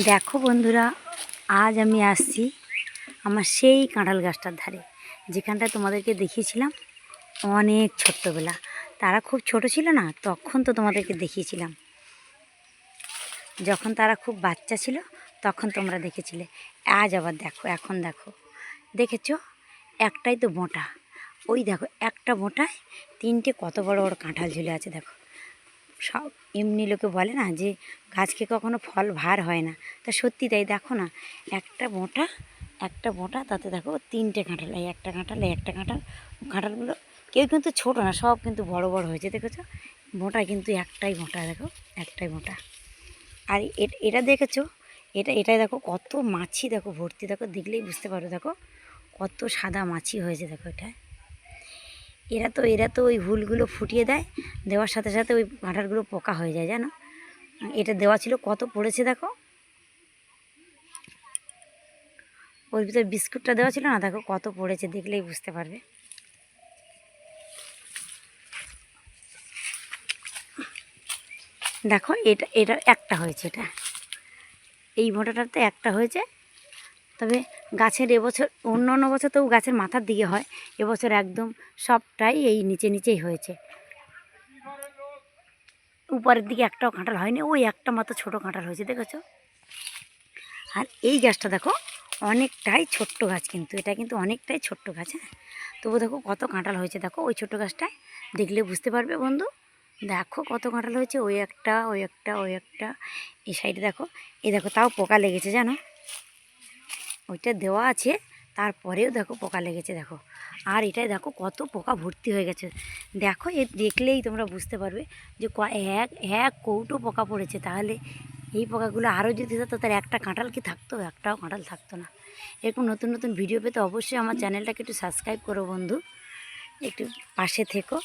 দেখো বন্ধুরা, আজ আমি আসছি আমার সেই কাঁঠাল গাছটার ধারে। যেখানটা তোমাদেরকে দেখিয়েছিলাম অনেক ছোট্টবেলা। তারা খুব ছোট ছিল না, তখন তো তোমাদেরকে দেখিয়েছিলাম। যখন তারা খুব বাচ্চা ছিল, তখন তোমরা দেখেছিলে। আজ আবার দেখো, এখন দেখো। দেখেছ? একটাই তো মোটা ওই দেখো, একটা মোটায় তিনটে কত বড় বড় কাঁঠাল ঝুলে আছে, দেখো। সব এমনি লোকে বলে না যে গাছকে কখনো ফল ভার হয় না। তা সত্যি তাই দেখো না, একটা মোটা একটা মোটা, তাতে দেখো তিনটে কাঁঠাল, এই একটা কাঁঠাল, এই একটা কাঁঠাল কাঁঠালগুলো কেউ কিন্তু ছোটো না, সব কিন্তু বড় বড় হয়েছে, দেখেছ? মোটা কিন্তু একটাই মোটা, দেখো, একটাই মোটা। আর এটা দেখেছ? এটা, এটাই দেখো কত মাছি, দেখো ভর্তি, দেখো দেখলেই বুঝতে পারো, দেখো কত সাদা মাছি হয়েছে, দেখো এটায় এরা তো এরা তো ওই হুলগুলো ফুটিয়ে দেয়, দেওয়ার সাথে সাথে ওই কাঁঠালগুলো পোকা হয়ে যায়, জানো? এটা দেওয়া ছিল, কত পড়েছে দেখো? ওর ভিতরে বিস্কুটটা দেওয়া ছিল না, দেখো কত পড়েছে, দেখলেই বুঝতে পারবে। দেখো, এটা এটা একটা হয়েছে, এটা। এই মোটাটাতে একটা হয়েছে তবে গাছের এবছর, অন্য অন্য বছর তো গাছের মাথার দিকে হয়। এবছর একদম সবটাই এই নিচে নিচেই হয়েছে। উপরের দিকে একটাও কাঁঠাল হয়নি, ওই একটা মাত্র ছোটো কাঁঠাল হয়েছে, দেখেছ? আর এই গাছটা দেখো, অনেকটাই ছোট্ট গাছ কিন্তু, এটা কিন্তু অনেকটাই ছোট্ট গাছ হ্যাঁ? তবু দেখো কত কাঁঠাল হয়েছে, দেখো ওই ছোটো গাছটায়। দেখলে বুঝতে পারবে বন্ধু, দেখো কত কাঁঠাল হয়েছে, ওই একটা ওই একটা ওই একটা। এই সাইডে দেখো, এই দেখো তাও পোকা লেগেছে, জানো? ওইটা দেওয়া আছে, তারপরেও দেখো পোকা লেগেছে, দেখো। আর এটাই দেখো কত পোকা ভর্তি হয়ে গেছে। দেখো, এ দেখলেই তোমরা বুঝতে পারবে যে ক- এক এক কৌটো পোকা পড়েছে। তাহলে এই পোকাগুলো আরও যদি হতো তার একটা কাঁঠাল কি থাকতো? একটাও কাঁঠাল থাকতো না। এরকম নতুন নতুন ভিডিও পেতে অবশ্যই আমার চ্যানেলটাকে একটু সাবস্ক্রাইব করো বন্ধু। একটু পাশে থেকো।